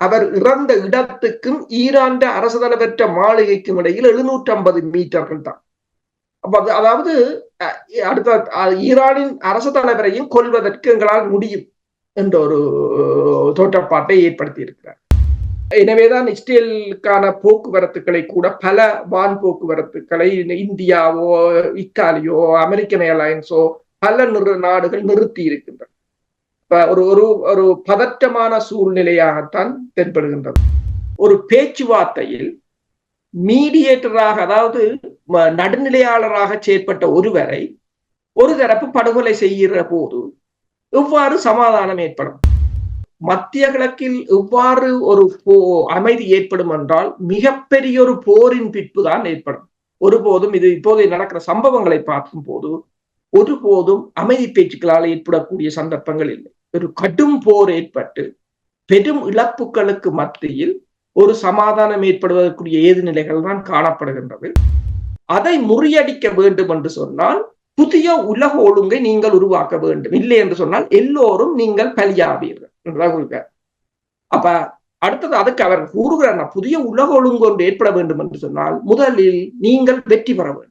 அவர் இறந்த இடத்துக்கும் ஈராண்ட அரசு தலைவற்ற மாளிகைக்கும் இடையில் எழுநூற்றி ஐம்பது மீட்டர்கள் தான். அதாவது அடுத்த ஈரானின் அரசு தலைவரையும் கொள்வதற்கு எங்களால் முடியும் என்ற ஒரு தோற்றப்பாட்டை ஏற்படுத்தி இருக்கிறார் எனவேதான் இஸ்ரேலுக்கான போக்குவரத்துக்களை கூட பல வான் போக்குவரத்துக்களை இந்தியாவோ இத்தாலியோ அமெரிக்கன் ஏர்லைன்ஸோ பல நாடுகள் நிறுத்தி இருக்கின்றன ஒரு ஒரு ஒரு பதற்றமான சூழ்நிலையாகத்தான் தென்படுகின்றது. ஒரு பேச்சுவார்த்தையில் மீடியேட்டராக அதாவது நடுநிலையாளராக செயற்பட்ட ஒருவரை ஒரு தரப்பு படுகொலை செய்கிற போது எவ்வாறு சமாதானம் ஏற்படும்? மத்திய கிழக்கில் எவ்வாறு ஒரு போ அமைதி ஏற்படும் என்றால் மிகப்பெரிய ஒரு போரின் பிற்பு தான் ஏற்படும். ஒருபோதும் இது இப்போது நடக்கிற சம்பவங்களை பார்க்கும் போது ஒருபோதும் அமைதி பேச்சுக்களால் ஏற்படக்கூடிய சந்தர்ப்பங்கள் இல்லை. ஒரு கடும் போர் ஏற்பட்டு பெரும் இழப்புகளுக்கு மத்தியில் ஒரு சமாதானம் ஏற்படுவதற்குரிய ஏது நிலைகள் தான் காணப்படுகின்றது. அதை முறியடிக்க வேண்டும் என்று சொன்னால் புதிய உலக ஒழுங்கை நீங்கள் உருவாக்க வேண்டும். இல்லை என்று சொன்னால் எல்லோரும் நீங்கள் பலியாவீர்கள். அப்ப அடுத்தது அதுக்கு அவர் கூறுகிறார் புதிய உலக ஒழுங்கு ஒன்று ஏற்பட வேண்டும் என்று சொன்னால் முதலில் நீங்கள் வெற்றி பெற வேண்டும்.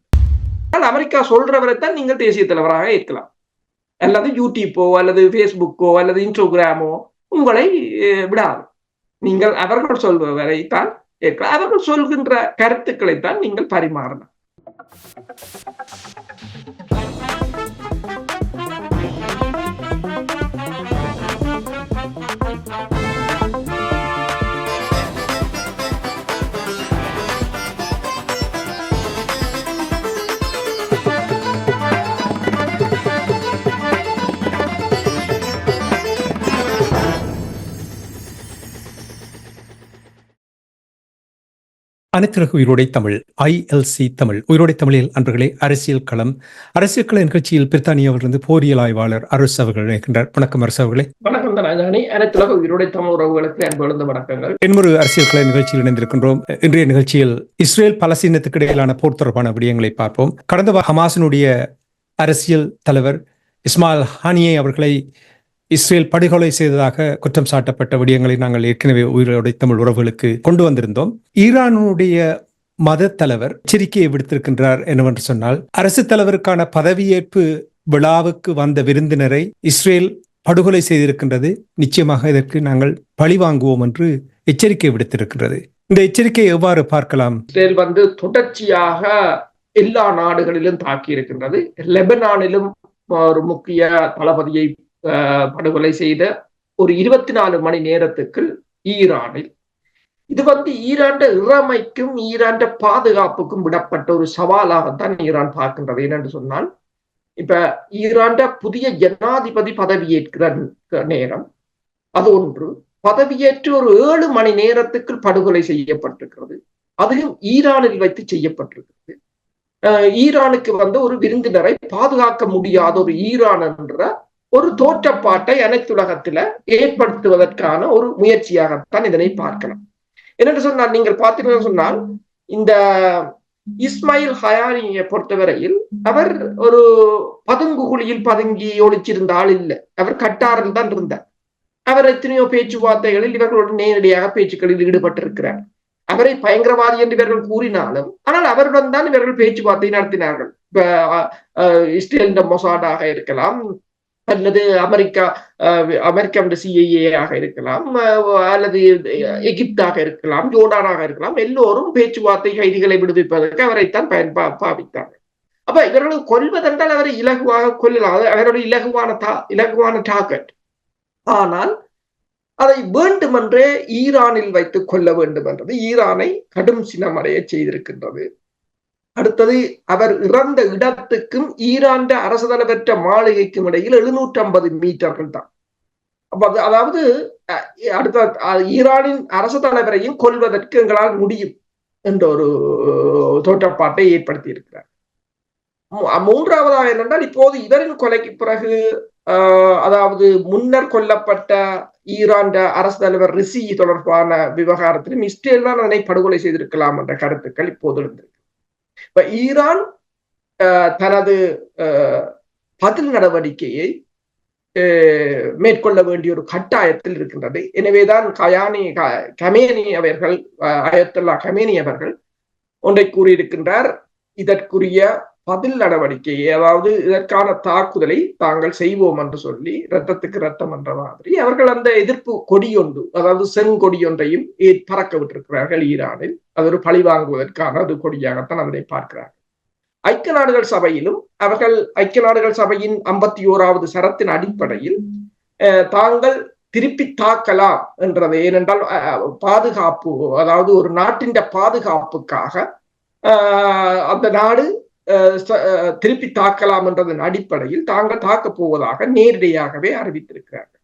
அமெரிக்கா சொல்றவரை தான் நீங்கள் தேசிய தலைவராக ஏற்கலாம். அல்லது யூடியூப்போ அல்லது ஃபேஸ்புக்கோ அல்லது இன்ஸ்டாகிராமோ உங்களை விடாது. நீங்கள் அவர்கள் சொல்பவரைத்தான் அவர்கள் சொல்கின்ற கருத்துக்களைத்தான் நீங்கள் பரிமாறணும் அனைத்துலக உயிரோடை தமிழ் ஐஎல்சி தமிழ். உயிரோடை தமிழில் அன்பர்களே அரசியல் களம். அரசியல் கள நிகழ்ச்சியில் பிரித்தானியாவிலிருந்து போரியல் ஆய்வாளர் அரசு அவர்கள் இருக்கின்றார் வணக்கம் அரசு அவர்களே. வணக்கம் அனைத்துலக உயிரோடை தமிழ் உறவுகளுக்கு அன்பு வணக்கங்கள். இன்னொரு அரசியல் கள நிகழ்ச்சியில் இணைந்திருக்கின்றோம். இன்றைய நிகழ்ச்சியில் இஸ்ரேல் பலஸ்தீனத்துக்கு இடையிலான போர் தொடர்பான விடயங்களை பார்ப்போம். கடந்த ஹமாஸினுடைய அரசியல் தலைவர் இஸ்மாயில் ஹானியை அவர்களை இஸ்ரேல் படுகொலை செய்ததாக குற்றம் சாட்டப்பட்ட விடயங்களை நாங்கள் ஏற்கனவே உயிரோடை தமிழ் உறவுகளுக்கு கொண்டு வந்திருந்தோம். ஈரானுடைய மத தலைவர் எச்சரிக்கையை விடுத்திருக்கின்றார் என்னவென்று சொன்னால் அரசு தலைவருக்கான பதவியேற்பு விழாவுக்கு வந்த விருந்தினரை இஸ்ரேல் படுகொலை செய்திருக்கின்றது. நிச்சயமாக இதற்கு நாங்கள் பழி வாங்குவோம் என்று எச்சரிக்கை விடுத்திருக்கின்றது. இந்த எச்சரிக்கையை எவ்வாறு பார்க்கலாம்? இஸ்ரேல் வந்து தொடர்ச்சியாக எல்லா நாடுகளிலும் தாக்கி இருக்கின்றது லெபனானிலும் ஒரு முக்கிய தளபதியை படுகொலை செய்த ஒரு இருபத்தி நாலு மணி நேரத்துக்கு ஈரானில். இது வந்து ஈராண்ட இறமைக்கும் ஈராண்ட பாதுகாப்புக்கும் விடப்பட்ட ஒரு சவாலாகத்தான் ஈரான் பார்க்கின்றது. என்னென்று சொன்னால் இப்ப ஈராண்ட புதிய ஜனாதிபதி பதவியேற்கிற நேரம் அது ஒன்று. பதவியேற்று ஒரு ஏழு மணி நேரத்துக்கு படுகொலை செய்யப்பட்டிருக்கிறது. அதுவும் ஈரானில் வைத்து செய்யப்பட்டிருக்கிறது. ஈரானுக்கு வந்து ஒரு விருந்தினரை பாதுகாக்க முடியாத ஒரு ஈரான் என்ற ஒரு தோற்றப்பாட்டை அனைத்துலகத்துல ஏற்படுத்துவதற்கான ஒரு முயற்சியாகத்தான் இதனை பார்க்கலாம். என்னென்று சொன்னால் நீங்கள் பார்த்தீங்கன்னு சொன்னால் இந்த இஸ்மாயில் ஹயானியை பொறுத்தவரையில் அவர் ஒரு பதுங்கு குழியில் பதுங்கி ஒழிச்சிருந்த ஆள் இல்லை. அவர் கட்டாரில் தான் இருந்தார். அவர் எத்தனையோ பேச்சுவார்த்தைகளில் இவர்களுடன் நேரடியாக பேச்சுக்களில் ஈடுபட்டிருக்கிறார். அவரை பயங்கரவாதி என்று இவர்கள் கூறினாலும் ஆனால் அவருடன் தான் இவர்கள் பேச்சுவார்த்தை நடத்தினார்கள். இப்ப இஸ்ரேல் மொசாடாக இருக்கலாம் அல்லது அமெரிக்கா அமெரிக்கா சிஐஏ ஆக இருக்கலாம் அல்லது எகிப்தாக இருக்கலாம் ஜோர்டானாக இருக்கலாம் எல்லோரும் பேச்சுவார்த்தை கைதிகளை விடுவிப்பதற்கு அவரைத்தான் பயன்பா பாவித்தார்கள். அப்ப இவர்களை கொல்வதென்றால் அவரை இலகுவாக கொல்லலாம். அவருடைய இலகுவான தா இலகுவான டார்கெட் ஆனால் அதை வேண்டுமென்றே ஈரானில் வைத்து கொள்ள வேண்டும் என்றது ஈரானை கடும் சினமடைய செய்திருக்கின்றது. அடுத்தது அவர் இறந்த இடத்துக்கும் ஈராண்ட அரசு தலைவற்ற மாளிகைக்கும் இடையில் எழுநூற்றி ஐம்பது மீட்டர்கள் தான். அதாவது அடுத்த ஈரானின் அரசு தலைவரையும் கொள்வதற்கு எங்களால் முடியும் என்ற ஒரு தோற்றப்பாட்டை ஏற்படுத்தி இருக்கிறார் மூன்றாவதாக என்னென்றால் இப்போது இவரின் கொலைக்கு பிறகு அதாவது முன்னர் கொல்லப்பட்ட ஈரான் அரசு தலைவர் ரிசி தொடர்பான விவகாரத்திலும் இஸ்ரேல் தான் அதனை படுகொலை செய்திருக்கலாம் என்ற கருத்துக்கள் இப்போது இருந்தது இப்ப ஈரான் தனது பதில் நடவடிக்கையை மேற்கொள்ள வேண்டிய ஒரு கட்டாயத்தில் இருக்கின்றது. எனவேதான் கயானி கமேனி அவர்கள் அயத்துல்லா கமேனி அவர்கள் ஒன்றை கூறியிருக்கின்றார். இதற்குரிய பதில் நடவடிக்கை அதாவது இதற்கான தாக்குதலை தாங்கள் செய்வோம் என்று சொல்லி ரத்தத்துக்கு ரத்தம் என்ற மாதிரி அவர்கள் அந்த எதிர்ப்பு கொடியொன்று அதாவது செங்கொடியொன்றையும் பறக்க விட்டிருக்கிறார்கள் ஈரானில். அது ஒரு பழி வாங்குவதற்கான அது கொடியாகத்தான் அதனை பார்க்கிறார்கள். ஐக்கிய நாடுகள் சபையிலும் அவர்கள் ஐக்கிய நாடுகள் சபையின் ஐம்பத்தி ஓராவது சரத்தின் அடிப்படையில் தாங்கள் திருப்பி தாக்கலாம் என்றது ஏனென்றால் பாதுகாப்பு அதாவது ஒரு நாட்டின் பாதுகாப்புக்காக அந்த நாடு திருப்பி தாக்கலாம் என்றதன் அடிப்படையில் தாங்கள் தாக்கப் போவதாக நேரடியாகவே அறிவித்திருக்கிறார்கள்.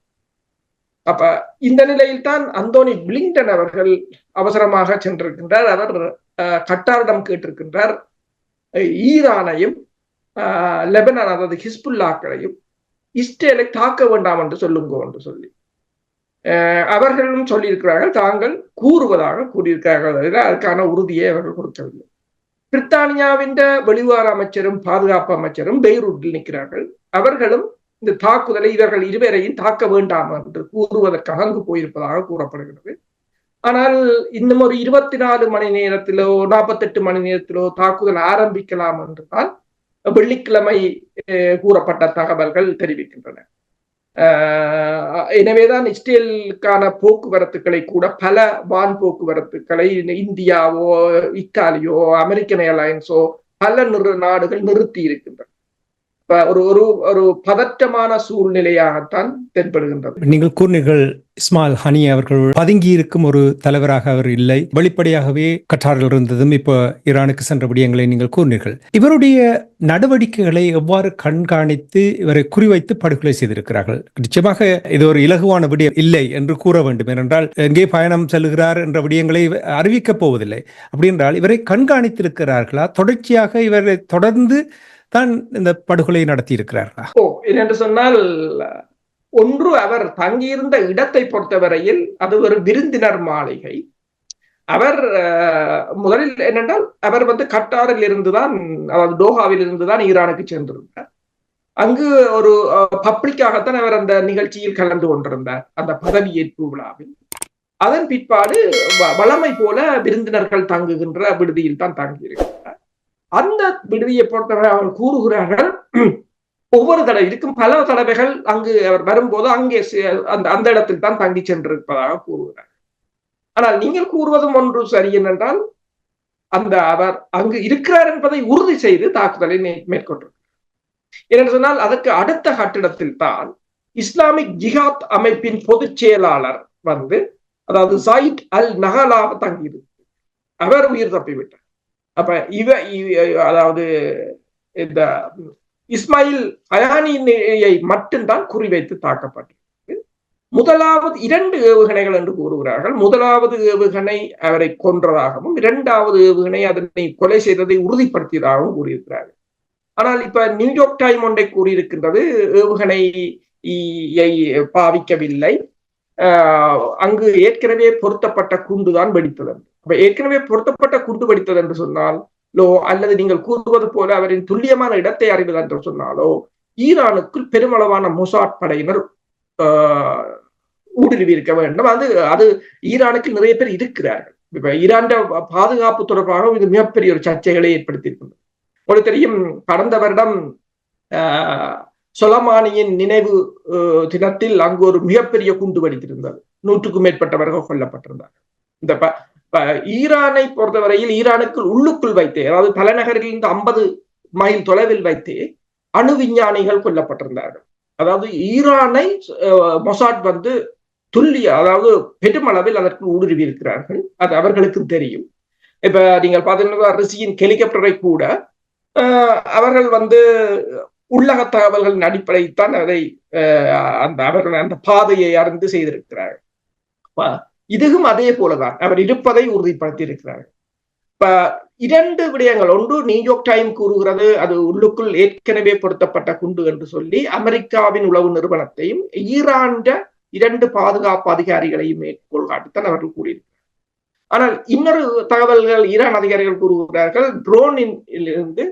அப்ப இந்த நிலையில் தான் அந்தோனி பிளிங்டன் அவர்கள் அவசரமாக சென்றிருக்கின்றார். அவர் கட்டாரிடம் கேட்டிருக்கின்றார். ஈரானையும் லெபனான் அதாவது ஹிஸ்புல்லாக்களையும் இஸ்ரேலை தாக்க வேண்டாம் என்று சொல்லுங்க என்று சொல்லி. அவர்களும் சொல்லியிருக்கிறார்கள் தாங்கள் கூறுவதாக கூறியிருக்கிறார்கள். அதுக்கான உறுதியை அவர்கள் கொடுக்கவில்லை. பிரித்தானியாவின் வெளிவார அமைச்சரும் பாதுகாப்பு அமைச்சரும் பெய்ரூட்டில் நிற்கிறார்கள். அவர்களும் இந்த தாக்குதலை இவர்கள் இருவரையும் தாக்க வேண்டாம் என்று கூறுவதற்காக அங்கு போயிருப்பதாக கூறப்படுகிறது. ஆனால் இன்னும் ஒரு இருபத்தி நாலு மணி நேரத்திலோ நாற்பத்தெட்டு மணி நேரத்திலோ தாக்குதல் ஆரம்பிக்கலாம் என்றுதான் வெள்ளிக்கிழமை கூறப்பட்ட தகவல்கள் தெரிவிக்கின்றன. எனவேதான் இஸ்ரேலுக்கான போக்குவரத்துக்களை கூட பல வான் போக்குவரத்துக்களை இந்தியாவோ இத்தாலியோ அமெரிக்கன் ஏர்லைன்ஸோ பல நிறு நாடுகள் நிறுத்தி இருக்கின்றன. ஒரு ஒரு ஒரு பதற்றமான சூழ்நிலையாகத்தான் தென்படுகின்றது. நீங்கள் கூறினீர்கள் இஸ்மால் ஹனி அவர்கள் பதுங்கி இருக்கும் ஒரு தலைவராக அவர் இல்லை. வெளிப்படையாகவே கட்டாரில் இருந்ததும் இப்போ ஈரானுக்கு சென்ற விடயங்களை நீங்கள் கூறினீர்கள் இவருடைய நடவடிக்கைகளை எவ்வாறு கண்காணித்து இவரை குறிவைத்து படுகொலை செய்திருக்கிறார்கள்? நிச்சயமாக இது ஒரு இலகுவான விடயம் இல்லை என்று கூற வேண்டும். ஏனென்றால் எங்கே பயணம் செல்கிறார் என்ற விடயங்களை அறிவிக்கப் போவதில்லை. அப்படி என்றால் இவரை கண்காணித்திருக்கிறார்களா? தொடர்ச்சியாக இவரை தொடர்ந்து தான் இந்த படுகொலை நடத்தியிருக்கிறார்களா? ஓ சொன்னால் ஒன்று அவர் தங்கியிருந்த இடத்தை பொறுத்தவரையில் அது ஒரு விருந்தினர் மாளிகை. அவர் முதலில் என்னென்றால் அவர் வந்து கட்டாரில் இருந்துதான் அதாவது டோஹாவில் இருந்துதான் ஈரானுக்கு சென்றிருந்தார். அங்கு ஒரு பப்ளிக்காகத்தான் அவர் அந்த நிகழ்ச்சியில் கலந்து கொண்டிருந்தார் அந்த பதவியேற்பு விழாவில். அதன் பிற்பாடு வளமை போல விருந்தினர்கள் தங்குகின்ற விடுதியில் தான் தங்கியிருக்கிறார். அந்த விடுதியை பொறுத்தவரை அவர் கூறுகிறார்கள். ஒவ்வொரு தடவை இருக்கும் பல தடவைகள் அங்கு அவர் வரும்போது அங்கே அந்த அந்த இடத்தில் தான் தங்கி சென்றிருப்பதாக கூறுகிறார். ஆனால் நீங்கள் கூறுவதும் ஒன்று சரி என்னென்றால் அந்த அவர் அங்கு இருக்கிறார் என்பதை உறுதி செய்து தாக்குதலை மேற்கொண்டிருக்கிறார். என்று சொன்னால் அதற்கு அடுத்த கட்டிடத்தில் தான் இஸ்லாமிக் ஜிஹாத் அமைப்பின் பொதுச் செயலாளர் வந்து அதாவது சாயித் அல் நகலா தங்கியிருக்கு அவர் உயிர் தப்பிவிட்டார். அப்ப இவ அதாவது இந்த இஸ்மாயில் அயானியை மட்டும்தான் குறிவைத்து தாக்கப்பட்டிருக்கு முதலாவது இரண்டு ஏவுகணைகள் என்று கூறுகிறார்கள். முதலாவது ஏவுகணை அவரை கொன்றதாகவும் இரண்டாவது ஏவுகணை அதனை கொலை செய்ததை உறுதிப்படுத்தியதாகவும் கூறியிருக்கிறார்கள். ஆனால் இப்ப நியூயார்க் டைம் ஒன்றை கூறியிருக்கின்றது ஏவுகணை பாவிக்கவில்லை. அங்கு ஏற்கனவே பொருத்தப்பட்ட குண்டுதான் வெடித்தது. அப்ப ஏற்கனவே பொருத்தப்பட்ட குண்டு வடித்தது என்று சொன்னாலோ அல்லது நீங்கள் கூறுவது போல அவரின் துல்லியமான இடத்தை அறிவது என்று சொன்னாலோ ஈரானுக்குள் பெருமளவான மொசாட் படையினர் ஊடுருவி இருக்க வேண்டும். அது அது ஈரானுக்கு நிறைய பேர் இருக்கிறார்கள். இப்ப ஈரான் பாதுகாப்பு தொடர்பாக இது மிகப்பெரிய ஒரு சர்ச்சைகளை ஏற்படுத்தியிருக்கிறது. உங்களுக்கு தெரியும் கடந்த வருடம் சொலமானியின் நினைவு தினத்தில் அங்கு ஒரு மிகப்பெரிய குண்டு வெடித்திருந்தது நூற்றுக்கும் மேற்பட்டவர்கள் கொல்லப்பட்டிருந்தார்கள். இந்த ஈரானை பொறுத்தவரையில் ஈரானுக்குள் உள்ளுக்குள் வைத்தே அதாவது தலைநகரிலிருந்து ஐம்பது மைல் தொலைவில் வைத்தே அணு விஞ்ஞானிகள் கொல்லப்பட்டிருந்தார்கள். அதாவது ஈரானை மொசாட் வந்து துல்லிய அதாவது பெருமளவில் அதற்கு ஊடுருவி இருக்கிறார்கள் அது அவர்களுக்கு தெரியும். இப்ப நீங்கள் பார்த்தீங்கன்னா ரிசியின் ஹெலிகாப்டரை கூட அவர்கள் வந்து உள்ளக தகவல்களின் அடிப்படையில் அதை அந்த அவர்கள் அந்த பாதையை அறிந்து செய்திருக்கிறார்கள். இதுவும் அதே போலதான். அவர் இருப்பதை உறுதிப்படுத்தி இருக்கிறார் இப்ப இரண்டு விடயங்கள். ஒன்று நியூயார்க் டைம் கூறுகிறது. அது உள்ளுக்குள் ஏற்கனவே பொருத்தப்பட்ட குண்டு என்று சொல்லி அமெரிக்காவின் உளவு நிறுவனத்தையும் ஈரான்ட இரண்டு பாதுகாப்பு அதிகாரிகளையும் மேற்கோள் காட்டித்தான் அவர்கள் கூறியிருக்கிறார் ஆனால் இன்னொரு தகவல்கள் ஈரான் அதிகாரிகள் கூறுகிறார்கள் ட்ரோனின் இருந்து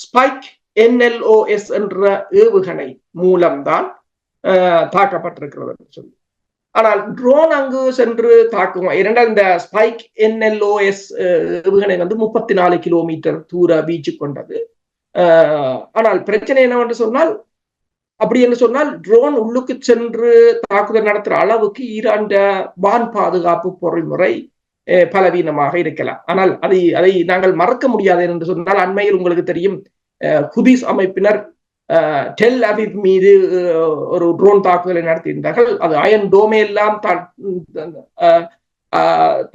ஸ்பைக் என்எல்ஓஎஸ் என்ற ஏவுகணை மூலம்தான் தாக்கப்பட்டிருக்கிறது என்று சொல்லி. ஆனால் ட்ரோன் அங்கு சென்று தாக்கும்? இரண்டாவது இந்த ஸ்பைக் என்எல்ஓஎஸ் ஏவுகணை வந்து முப்பத்தி நாலு கிலோமீட்டர் தூர வீச்சு கொண்டது. ஆனால் பிரச்சனை என்னவென்று சொன்னால் அப்படி என்று சொன்னால் ட்ரோன் உள்ளுக்கு சென்று தாக்குதல் நடத்துகிற அளவுக்கு ஈரான் வான் பாதுகாப்பு பொறிமுறை பலவீனமாக இருக்கலாம். ஆனால் அதை அதை நாங்கள் மறக்க முடியாது என்று சொன்னால் அண்மையில் உங்களுக்கு தெரியும் குதிஸ் அமைப்பினர் டெல் அபிப் மீது ஒரு ட்ரோன் தாக்குதலை நடத்தியிருந்தார்கள். அது அயன் டோமே எல்லாம்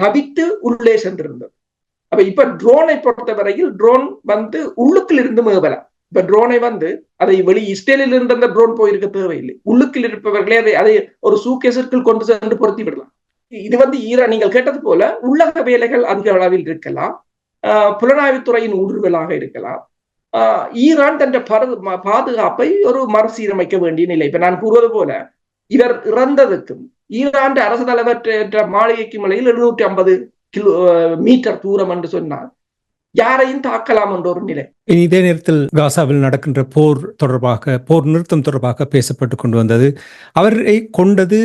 தவித்து உள்ளே சென்றிருந்தது. அப்ப இப்ப ட்ரோனை பொறுத்தவரையில் ட்ரோன் வந்து உள்ளுக்குள் இருந்து மேவலாம் இப்ப ட்ரோனை வந்து அதை வெளி இஸ்ரேலில் இருந்து அந்த ட்ரோன் போயிருக்க தேவையில்லை. உள்ளுக்குள் இருப்பவர்களே அதை அதை ஒரு சூக்கேசிற்குள் கொண்டு சென்று பொருத்தி விடலாம். இது வந்து ஈரான் நீங்கள் கேட்டது போல உள்ளக வேலைகள் அதிக அளவில் இருக்கலாம். புலனாய்வுத்துறையின் ஊடுருவலாக இருக்கலாம். ஈரான் தன் பாதுகாப்பை ஒரு மறுசீரமைக்க வேண்டிய நிலை இப்ப நான் கூறுவது போல இவர் இறந்ததுக்கும் ஈரான் அரசு தலைவர் மாளிகைக்கும் இடையில் எழுநூற்றி ஐம்பது கிலோ மீட்டர் தூரம் என்று சொன்னால் யாரையும் தாக்கலாம் என்ற ஒரு நிலை இதே நேரத்தில் காசாவில் நடக்கின்ற போர் தொடர்பாக போர் நிறுத்தம் தொடர்பாக பேசப்பட்டு கொண்டு வந்தது அவரை கொண்டது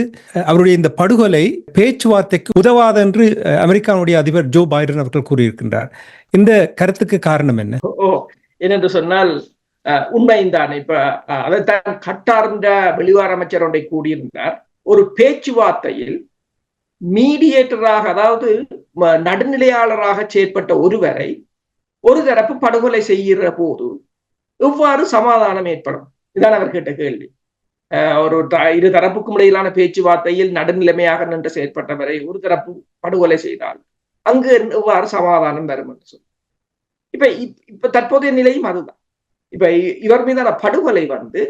அவருடைய இந்த படுகொலை பேச்சுவார்த்தைக்கு உதவாது என்று அமெரிக்காவுடைய அதிபர் ஜோ பைடன் அவர்கள் கூறியிருக்கின்றார் இந்த கருத்துக்கு காரணம் என்ன ஏனென்று சொன்னால் உண்மைதான் இப்ப அதைத்தான் கட்டார்ந்த வெளிவார அமைச்சர் ஒன்றை கூடியிருந்தார். ஒரு பேச்சுவார்த்தையில் மீடியேட்டராக அதாவது நடுநிலையாளராக செயற்பட்ட ஒருவரை ஒரு தரப்பு படுகொலை செய்கிற போது எவ்வாறு சமாதானம் ஏற்படும்? இதான் அவர் கேட்ட கேள்வி. ஒரு இரு தரப்புக்கும் இடையிலான பேச்சுவார்த்தையில் நடுநிலைமையாக நின்று செயற்பட்டவரை ஒரு தரப்பு படுகொலை செய்தால் அங்கு எவ்வாறு சமாதானம் வரும் என்று சொல்லி இப்ப இப்ப தற்போதைய நிலையும் அதுதான். இப்ப இவர் மீதான படுகொலை வந்து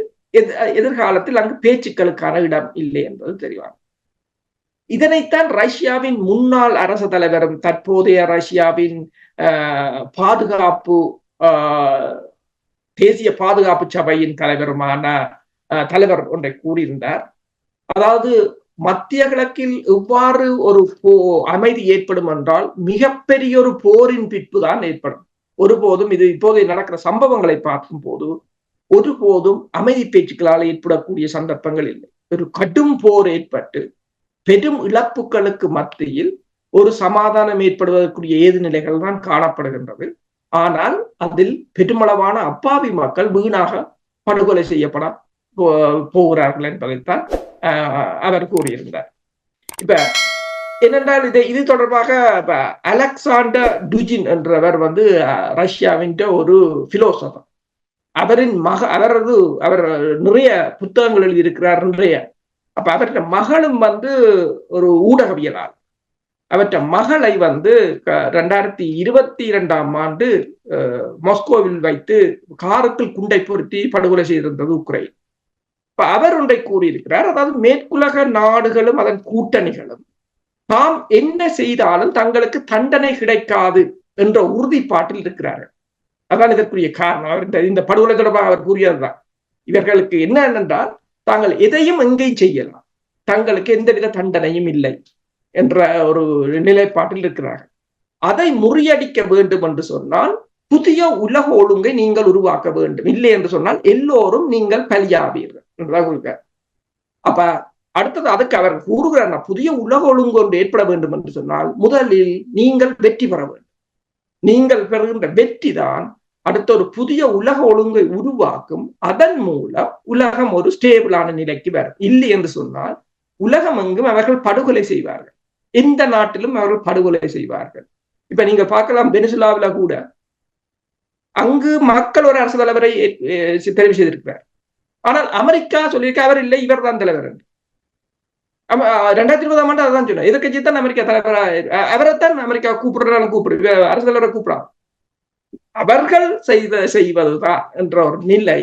எதிர்காலத்தில் அங்கு பேச்சுக்களுக்கான இடம் இல்லை என்பது தெரிவாங்க இதனைத்தான் ரஷ்யாவின் முன்னாள் அரசு தலைவரும் தற்போதைய ரஷ்யாவின் பாதுகாப்பு தேசிய பாதுகாப்பு சபையின் தலைவருமான தலைவர் ஒன்றை கூறியிருந்தார். அதாவது மத்திய கிழக்கில் எவ்வாறு ஒரு போ அமைதி ஏற்படும் என்றால் மிகப்பெரிய ஒரு போரின் பிற்பு தான் ஏற்படும். ஒருபோதும் இது இப்போது நடக்கிற சம்பவங்களை பார்க்கும் போது ஒருபோதும் அமைதி பேச்சுக்களால் ஏற்படக்கூடிய சந்தர்ப்பங்கள் இல்லை. ஒரு கடும் போர் ஏற்பட்டு பெரும் இழப்புகளுக்கு மத்தியில் ஒரு சமாதானம் ஏற்படுவதற்குரிய ஏது நிலைகள் தான் காணப்படுகின்றது. ஆனால் அதில் பெருமளவான அப்பாவி மக்கள் வீணாக படுகொலை செய்யப்பட போகிறார்கள் என்பதைத்தான் அவர் கூறியிருந்தார். இப்ப என்னென்றால் இது இது தொடர்பாக அலெக்சாண்டர் டுஜின் என்றவர் வந்து ரஷ்யாவின் ஒரு பிலோசபர் அவரின் மக அவரது அவர் நிறைய புத்தகங்கள் எழுதியிருக்கிறார் நிறைய. அப்ப அவற்ற மகளும் வந்து ஒரு ஊடகவியலால் அவற்ற மகளை வந்து ரெண்டாயிரத்தி இருபத்தி இரண்டாம் ஆண்டு மாஸ்கோவில் வைத்து காருக்குள் குண்டை பொருத்தி படுகொலை செய்திருந்தது உக்ரைன். இப்ப அவர் ஒன்றை கூறியிருக்கிறார். அதாவது மேற்குலக நாடுகளும் அதன் கூட்டணிகளும் தாம் என்ன செய்தாலும் தங்களுக்கு தண்டனை கிடைக்காது என்ற உறுதிப்பாட்டில் இருக்கிறார்கள். அதான் இதற்குரிய காரணம். அவர் இந்த படுகொலை தொடர்பாக அவர் கூறியதுதான். இவர்களுக்கு என்ன என்றால் தாங்கள் எதையும் எங்கேயும் செய்யலாம். தங்களுக்கு எந்தவித தண்டனையும் இல்லை என்ற ஒரு நிலைப்பாட்டில் இருக்கிறார்கள். அதை முறியடிக்க வேண்டும் என்று சொன்னால் புதிய உலக ஒழுங்கை நீங்கள் உருவாக்க வேண்டும். இல்லை என்று சொன்னால் எல்லோரும் நீங்கள் பலியாவீர்கள். என்றுதான் அப்ப அடுத்தது அதுக்கு அவர் கூறுகிறார் புதிய உலக ஒழுங்கு ஒன்று ஏற்பட வேண்டும் என்று சொன்னால் முதலில் நீங்கள் வெற்றி பெற வேண்டும். நீங்கள் பெறுகின்ற வெற்றி தான் அடுத்த ஒரு புதிய உலக ஒழுங்கை உருவாக்கும். அதன் மூலம் உலகம் ஒரு ஸ்டேபிளான நிலைக்கு வரும். இல்லை என்று சொன்னால் உலகம் எங்கும் அவர்கள் படுகொலை செய்வார்கள். எந்த நாட்டிலும் அவர்கள் படுகொலை செய்வார்கள். இப்ப நீங்க பார்க்கலாம் வெனிசுலாவில கூட. அங்கு மக்கள் ஒரு அரசு தலைவரை தெரிவு செய்திருக்கிறார். ஆனால் அமெரிக்கா சொல்லியிருக்க அவர் இல்லை இவர் தான் தலைவர் என்று. ரெண்டாயிரத்தி இருபதாம் ஆண்டு அதான் சொன்னேன் எதிர்கட்சி தான் அமெரிக்கா தலைவரா? அவரைத்தான் அமெரிக்கா கூப்பிடுறாங்க கூப்பிடு அரசு தலைவரை அவர்கள் செய்த செய்வதுதான் என்ற ஒரு நிலை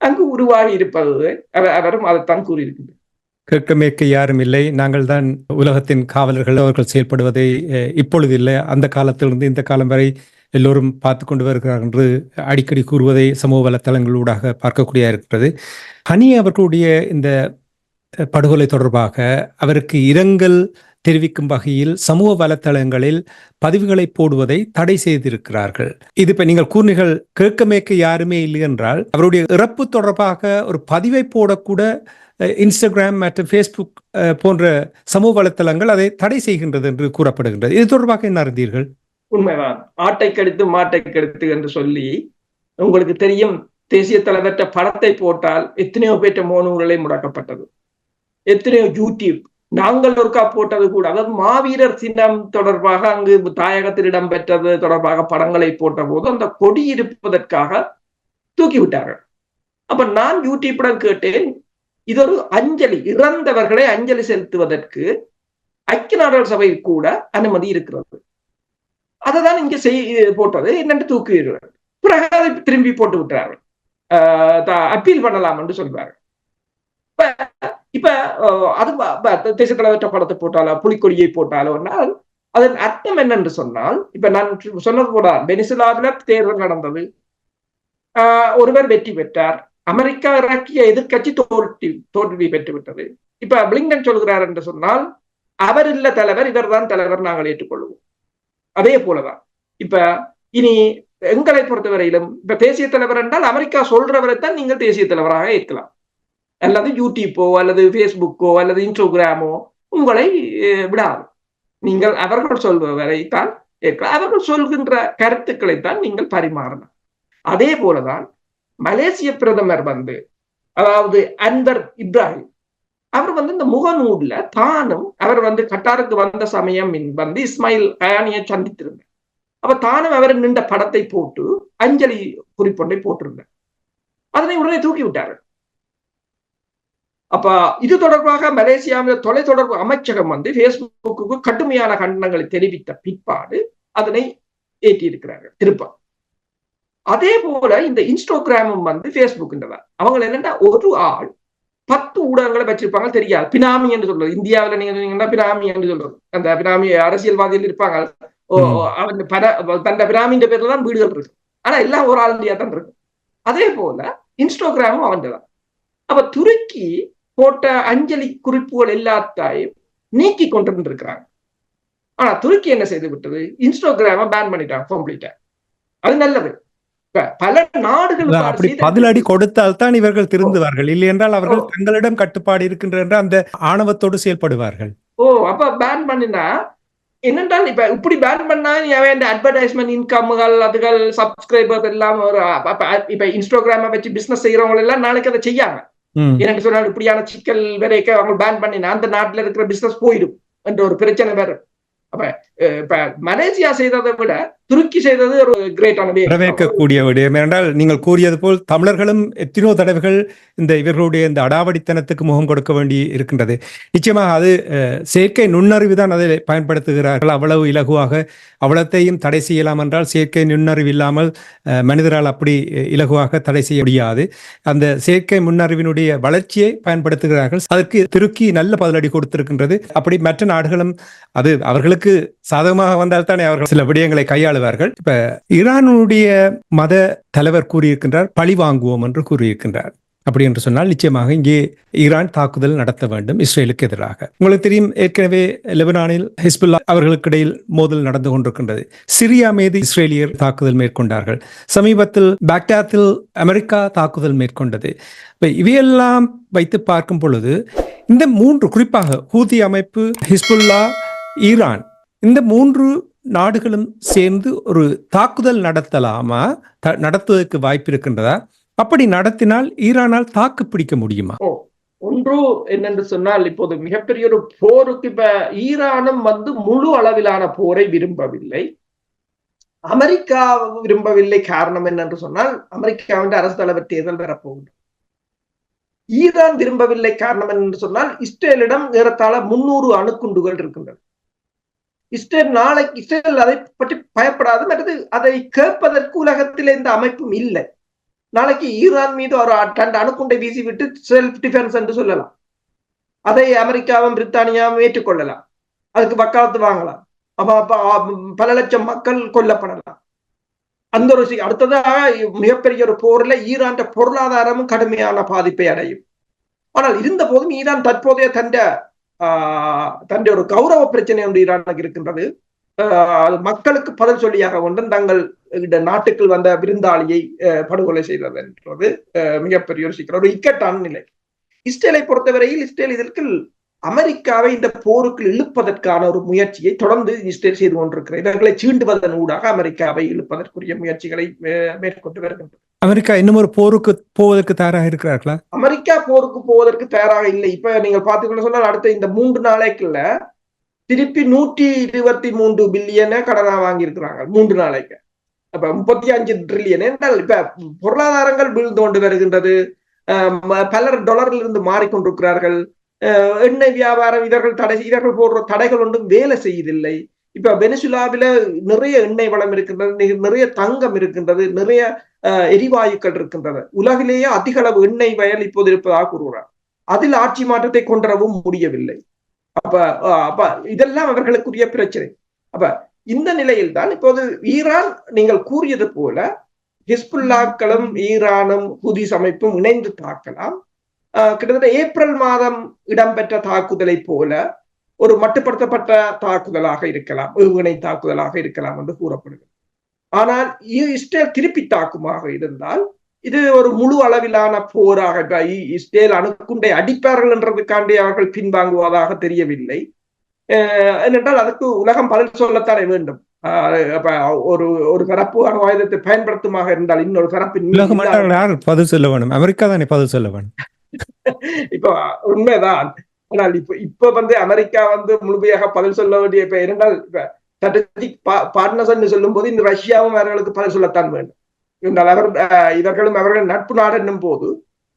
அங்கு உருவாகி இருப்பது. அவரும் அதைத்தான் கூறியிருக்கின்றார் கிழக்கு மேற்கு யாரும் இல்லை. நாங்கள் தான் உலகத்தின் காவலர்கள் அவர்கள் செயல்படுவதை இப்பொழுது இல்லை. அந்த காலத்திலிருந்து இந்த காலம் வரை எல்லோரும் பார்த்து கொண்டு வருகிறார் என்று அடிக்கடி கூறுவதை சமூக வலைத்தளங்களூடாக பார்க்கக்கூடிய இருக்கிறது. ஹனி அவர்களுடைய இந்த படுகொலை தொடர்பாக அவருக்கு இரங்கல் தெரிவிக்கும் வகையில் சமூக வலைத்தளங்களில் பதிவுகளை போடுவதை தடை செய்திருக்கிறார்கள். இது இப்ப நீங்கள் கூறினீர்கள் கேட்க மேற்க யாருமே இல்லை என்றால் அவருடைய இறப்பு தொடர்பாக ஒரு பதிவை போடக்கூட இன்ஸ்டாகிராம் மற்றும் ஃபேஸ்புக் போன்ற சமூக வலைத்தளங்கள் அதை தடை செய்கின்றது என்று கூறப்படுகின்றது. இது தொடர்பாக என்ன அறிந்தீர்கள்? உண்மைதான். ஆட்டை கெடுத்து மாட்டை கெடுத்து என்று சொல்லி உங்களுக்கு தெரியும் தேசிய தலைவர்கிட்ட படத்தை போட்டால் எத்தனையோ பேற்ற மோனூரலை முடக்கப்பட்டது. எத்தனையோ யூடியூப் நாங்கள் ஒருக்கா போட்டது கூட அதாவது மாவீரர் சின்னம் தொடர்பாக அங்கு தாயகத்தில் இடம்பெற்றது தொடர்பாக படங்களை போட்ட போது அந்த கொடி இருப்பதற்காக தூக்கி விட்டார்கள் அப்ப நான் யூடியூப்புடன் கேட்டேன் இது ஒரு அஞ்சலி இறந்தவர்களை அஞ்சலி செலுத்துவதற்கு ஐக்கிய நாடுகள் சபை கூட அனுமதி இருக்கிறது. அதை தான் இங்க செய் போட்டது என்னென்று தூக்குகிறார்கள் பிறகு அதை திரும்பி போட்டு விட்டார்கள். அப்பீல் பண்ணலாம் என்று சொல்வார்கள். இப்ப அது தேசிய தலைவற்ற படத்தை போட்டாலோ புலிக்கொடியை போட்டாலோன்னா அதன் அர்த்தம் என்னென்று சொன்னால் இப்ப நான் சொன்னது போல வெனிசுலாவில தேர்தல் நடந்தது. ஆஹ், ஒருவர் வெற்றி பெற்றார். அமெரிக்கா இறக்கிய எதிர்க்கட்சி தோல்வி தோல்வி பெற்று விட்டது இப்ப பிளிங்கன் சொல்கிறார் என்று சொன்னால் அவர் இல்ல தலைவர் இவர்தான் தலைவர் நாங்கள் ஏற்றுக்கொள்வோம். அதே போலதான். இப்ப இனி எங்களை பொறுத்தவரையிலும் இப்ப தேசிய தலைவர் என்றால் அமெரிக்கா சொல்றவரை தான் நீங்கள் தேசிய தலைவராக ஏற்கலாம். அல்லது யூடியூப்போ அல்லது ஃபேஸ்புக்கோ அல்லது இன்ஸ்டாகிராமோ உங்களை விடாது. நீங்கள் அவர்கள் சொல்பவரைத்தான் அவர்கள் சொல்கின்ற கருத்துக்களை தான் நீங்கள் பரிமாறணும் அதே போலதான் மலேசிய பிரதமர் வந்து அதாவது அன்பர் இப்ராஹிம் அவர் வந்து இந்த முகநூல்ல தானும் அவர் வந்து கட்டாருக்கு வந்த சமயம் வந்து இஸ்மாயில் கயானியை சந்தித்திருந்தார். அப்ப தானும் அவர் நின்ற படத்தை போட்டு அஞ்சலி குறிப்பொன்றை போட்டிருந்தார். அதனை உடனே தூக்கி விட்டார்கள். அப்ப இது தொடர்பாக மலேசியாவில் தொலைத்தொடர்பு அமைச்சகம் வந்து பேஸ்புக்கு கடுமையான கண்டனங்களை தெரிவித்த பிற்பாடு அதனை ஏற்றியிருக்கிறார்கள். திருப்ப. அதே போல இந்த இன்ஸ்டாகிராமும் வந்து பேஸ்புக்ன்றதான் அவங்க என்னன்னா ஒரு ஆள் பத்து ஊடகங்களை வச்சிருப்பாங்க தெரியாது. பினாமி என்று சொல்றது. இந்தியாவில் நீங்க சொன்னீங்கன்னா பினாமி என்று சொல்றது. அந்த பினாமி அரசியல்வாதிகள் இருப்பாங்க. அவன் பர தந்த பினாமின்ற பேர்ல தான் வீடுகள் இருக்கு ஆனா எல்லாம் ஒரு ஆளுண்டியா தான் இருக்கு அதே போல இன்ஸ்டாகிராமும் அவன் தான் அப்ப துருக்கி போட்ட அஞ்சலி குறிப்புகள் எல்லாத்தையும் நீக்கி கொண்டு இருக்கிறாங்க ஆனா துருக்கி என்ன செய்து விட்டது? இன்ஸ்டாகிராம பேன் பண்ணிட்டாங்க கம்ப்ளீட்டா அது நல்லது. பல நாடுகள் அப்படி பதிலடி கொடுத்தால் தான் இவர்கள் திருந்துவார்கள். இல்லை என்றால் அவர்கள் தங்களிடம் கட்டுப்பாடு இருக்கின்ற என்ற அந்த ஆணவத்தோடு செயல்படுவார்கள். ஓ அப்ப பேன் பண்ணினா என்னென்றால் இப்ப இப்படி பேன் பண்ணா இந்த அட்வர்டைஸ்மெண்ட் இன்கம்கள் அதுகள் சப்ஸ்கிரைபர் எல்லாம் ஒரு இப்ப இன்ஸ்டாகிராம வச்சு பிசினஸ் செய்யறவங்க எல்லாம் நாளைக்கு அதை செய்யாங்க. எனக்கு சொன்னால் இப்படியான சிக்கல் வரைக்கும் அவங்க பேன் பண்ணினா அந்த நாட்டுல இருக்கிற பிசினஸ் போயிடும் என்ற ஒரு பிரச்சனை வேற. அப்ப இப்ப மலேசியா செய்ததை விட துருக்கி செய்தது ஒரு கிரேட்டான வரவேற்கக்கூடிய விடயம் என்றால் நீங்கள் கூறியது போல் தமிழர்களும் எத்தனோ தடவைகள் இந்த இவர்களுடைய இந்த அடாவடித்தனத்துக்கு முகம் கொடுக்க வேண்டி இருக்கின்றது. நிச்சயமாக அது செயற்கை நுண்ணறிவு தான் அதை பயன்படுத்துகிறார்கள். அவ்வளவு இலகுவாக அவ்வளத்தையும் தடை செய்யலாம் என்றால் செயற்கை நுண்ணறிவு இல்லாமல் அஹ், மனிதரால் அப்படி இலகுவாக தடை செய்ய முடியாது. அந்த செயற்கை முன்னறிவினுடைய வளர்ச்சியை பயன்படுத்துகிறார்கள். அதற்கு திருக்கி நல்ல பதிலடி கொடுத்திருக்கின்றது. அப்படி மற்ற நாடுகளும் அது அவர்களுக்கு சாதகமாக வந்தால் தானே அவர்கள் சில விடயங்களை கையாளுவார்கள். இப்ப ஈரானுடைய மத தலைவர் கூறியிருக்கின்றார் பழி வாங்குவோம் என்று கூறியிருக்கின்றார். அப்படி என்று சொன்னால் நிச்சயமாக இங்கே ஈரான் தாக்குதல் நடத்த வேண்டும் இஸ்ரேலுக்கு எதிராக. உங்களுக்கு தெரியும் ஏற்கனவே லெபனானில் ஹிஸ்புல்லா அவர்களுக்கு இடையில் மோதல் நடந்து கொண்டிருக்கின்றது. சிரியா மீது இஸ்ரேலியர் தாக்குதல் மேற்கொண்டார்கள். சமீபத்தில் பாக்தாத்தில் அமெரிக்கா தாக்குதல் மேற்கொண்டது. இப்போ இவையெல்லாம் வைத்து பார்க்கும் பொழுது இந்த மூன்று குறிப்பாக ஹூதி அமைப்பு ஹிஸ்புல்லா ஈரான் இந்த மூன்று நாடுகளும் சேர்ந்து ஒரு தாக்குதல் நடத்தலாமா? நடத்துவதற்கு வாய்ப்பு இருக்கின்றதா? அப்படி நடத்தினால் ஈரானால் தாக்கு பிடிக்க முடியுமா? ஒன்று என்னென்று சொன்னால் இப்போது மிகப்பெரிய ஒரு போருக்கு இப்ப ஈரானும் வந்து முழு அளவிலான போரை விரும்பவில்லை. அமெரிக்கா விரும்பவில்லை. காரணம் என்னென்று சொன்னால் அமெரிக்காவின் அரசு தலைவர் தேர்தல் வரப்போகுது. ஈரான் விரும்பவில்லை. காரணம் என்று சொன்னால் இஸ்ரேலிடம் ஏறத்தாழ முன்னூறு அணுக்குண்டுகள் இருக்கின்றன. இஸ்ரேல் நாளைக்கு இஸ்ரேல் அதை பற்றி பயப்படாது மற்றது அதை கேட்பதற்கு உலகத்தில் எந்த அமைப்பும் இல்லை. நாளைக்கு ஈரான் மீது ஒரு ரெண்டு அணுக்குண்டை வீசிவிட்டு செல்ஃப் டிஃபென்ஸ் என்று சொல்லலாம். அதை அமெரிக்காவும் பிரித்தானியாவும் ஏற்றுக்கொள்ளலாம். அதுக்கு வக்காலத்து வாங்கலாம். பல லட்சம் மக்கள் கொல்லப்படலாம். அந்த ஒரு அடுத்ததாக மிகப்பெரிய ஒரு போர்ல ஈரான் பொருளாதாரமும் கடுமையான பாதிப்பை அடையும். ஆனால் இருந்த போதும் ஈரான் தற்போதைய தந்த தன்னுடைய ஒரு கௌரவ பிரச்சனை ஒன்று ஈரானுக்கு இருக்கின்றது. ஆஹ் அது மக்களுக்கு பதில் சொல்லியாக வேண்டும் தங்கள் இந்த நாட்டுக்குள் வந்த விருந்தாளியை படுகொலை செய்தது என்றது மிகப்பெரிய ஒரு சிக்கல். ஒரு இக்கட்டான நிலை. இஸ்ரேலை பொறுத்தவரையில் இஸ்ரேல் இதற்கு அமெரிக்காவை இந்த போருக்கு இழுப்பதற்கான ஒரு முயற்சியை தொடர்ந்து இஸ்ரேல் செய்து கொண்டிருக்கிறது. இவர்களை சீண்டுவதன் ஊடாக அமெரிக்காவை இழுப்பதற்குரிய முயற்சிகளை மேற்கொண்டு வருகின்றது. அமெரிக்கா இன்னும் ஒரு போருக்கு போவதற்கு தயாராக இருக்கிறார்களா? அமெரிக்கா போருக்கு போவதற்கு தயாராக இல்லை. இப்ப நீங்க பாத்துக்கணும் சொன்னால் அடுத்த இந்த மூன்று நாளைக்குள்ள திருப்பி நூற்றி இருபத்தி மூன்று பில்லியனை கடனா வாங்கி இருக்கிறாங்க மூன்று நாளைக்கு. அப்ப முப்பத்தி அஞ்சு ட்ரில்லியன் என்றால் இப்ப பொருளாதாரங்கள் வீழ்ந்து கொண்டு வருகின்றது. அஹ் பலர் டாலரில் இருந்து மாறிக்கொண்டிருக்கிறார்கள் எண்ணெய் வியாபாரம் இவர்கள் தடை இவர்கள் போடுற தடைகள் ஒன்றும் வேலை செய்யவில்லை. இப்ப வெனிசுலாவில நிறைய எண்ணெய் வளம் இருக்கின்றது நிறைய தங்கம் இருக்கின்றது நிறைய எரிவாயுக்கள் இருக்கின்றது உலகிலேயே அதிக அளவு எண்ணெய் வயல் இப்போது இருப்பதாக கூறுகிறார். அதில் ஆட்சி மாற்றத்தை கொண்டரவும் முடியவில்லை. அப்ப அப்ப இதெல்லாம் அவர்களுக்குரிய பிரச்சனை. அப்ப இந்த நிலையில் தான் இப்போது ஈரான் நீங்கள் கூறியது போல ஹிஸ்புல்லாக்களும் ஈரானும் ஹுதிஸ் அமைப்பும் இணைந்து தாக்கலாம். கிட்டத்தட்ட ஏப்ரல் மாதம் இடம்பெற்ற தாக்குதலை போல ஒரு மட்டுப்படுத்தப்பட்ட தாக்குதலாக இருக்கலாம் ஏவுகணை தாக்குதலாக இருக்கலாம் என்று கூறப்படுகிறது. ஆனால் இஸ்ரேல் திருப்பி தாக்குமாக இருந்தால் இது ஒரு முழு அளவிலான போராக இஸ்ரேல் அணுக்குண்டை அடிப்பார்கள் என்றதுக்காண்டி அவர்கள் பின்வாங்குவதாக தெரியவில்லை. ஏனென்றால் அதுக்கு உலகம் பதில் சொல்லத்தானே வேண்டும். ஒரு ஒரு தரப்பு அணு ஆயுதத்தை பயன்படுத்துமாக இருந்தால் இன்னொரு தரப்பின் பதில் சொல்ல வேணும்? அமெரிக்கா தானே பதில் சொல்ல வேணும்? இப்ப உண்மைதான். ஆனால் இப்ப இப்ப வந்து அமெரிக்கா வந்து முழுமையாக பதில் சொல்ல வேண்டிய இப்ப இரண்டால் இப்ப ஸ்ட்ராட்டஜிக் பார்ட்னர்ஸ் சொல்லும் போது இந்த ரஷ்யாவும் அவர்களுக்கு பதில் சொல்லத்தான் வேண்டும். என்றால் அவர் இவர்களும் அவர்கள் நட்பு நாடு என்னும் போது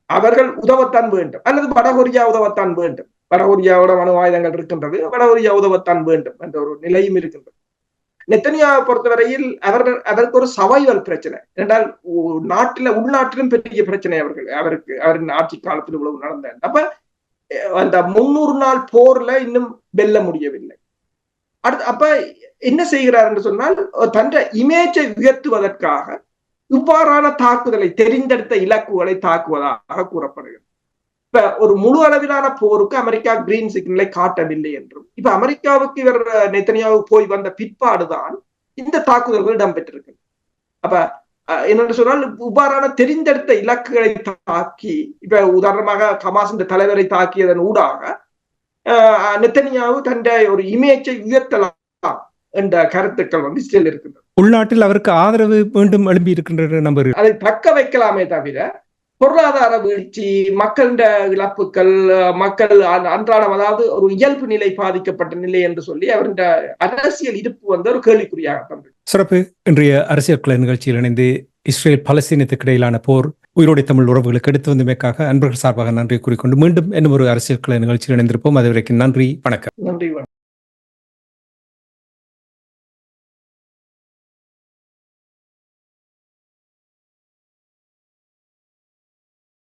அவர்கள் உதவத்தான் வேண்டும். அல்லது வடகொரியா உதவத்தான் வேண்டும். வடகொரியாவோட அணு ஆயுதங்கள் இருக்கின்றது. வடகொரியா உதவத்தான் வேண்டும் என்ற ஒரு நிலையும் இருக்கின்றது. நெத்தனியாவை பொறுத்தவரையில் அவர்கள் அதற்கு ஒரு சவைவல் பிரச்சனை. என்றால் நாட்டில உள்நாட்டிலும் பெரிய பிரச்சனை அவர்கள் அவருக்கு அவரின் ஆட்சி காலத்தில் இவ்வளவு நடந்த அப்ப அந்த முன்னூறு நாள் போர்ல இன்னும் வெல்ல முடியவில்லை. அடுத்து அப்ப என்ன செய்கிறார் என்று சொன்னால் தன்ற இமேஜை உயர்த்துவதற்காக இவ்வாறான தாக்குதலை தெரிந்தெடுத்த இலக்குகளை தாக்குவதாக கூறப்படுகிறது. இப்ப ஒரு முழு அளவிலான போருக்கு அமெரிக்கா கிரீன் சிக்னலை காட்டவில்லை என்றும் இப்ப அமெரிக்காவுக்கு இவர் நெத்தனியாவுக்கு போய் வந்த பிற்பாடுதான் இந்த தாக்குதல்கள் இடம்பெற்றிருக்கு அப்ப அஹ், என்னென்று சொன்னால் இவ்வாறான தெரிந்தெடுத்த இலக்குகளை தாக்கி இப்ப உதாரணமாக ஹமாஸ் இந்த தலைவரை தாக்கியதன் ஊடாக நெத்தனியாவு தன்னுடைய ஒரு இமேஜை உயர்த்தலாம் என்ற கருத்துக்கள் வந்து இஸ்ரேல் இருக்கின்றது உள்நாட்டில் அவருக்கு ஆதரவு மீண்டும் எழும்பி இருக்கின்ற நம்பர் அதை தக்க வைக்கலாமே தவிர பொருளாதார வீழ்ச்சி மக்களிட இழப்புகள் மக்கள் அன்- அன்றாடம் அதாவது ஒரு இயல்பு நிலை பாதிக்கப்பட்ட நிலை என்று சொல்லி அவருடைய அரசியல் இருப்பு வந்து ஒரு கேள்விக்குறியாகத்தான் இருக்கு. சிறப்பு. இன்றைய அரசியல் கலை நிகழ்ச்சியில் இணைந்து இஸ்ரேல் பலஸ்தீனத்துக்கு இடையிலான போர் உயிரோடை தமிழ் உறவுகளுக்கு எடுத்து வந்தமைக்காக அன்பர்கள் சார்பாக நன்றி கூறிக்கொண்டு மீண்டும் இன்னும் ஒரு அரசியல் கலை நிகழ்ச்சியில் இணைந்திருப்போம். அதுவரைக்கும் நன்றி வணக்கம். நன்றி வணக்கம்.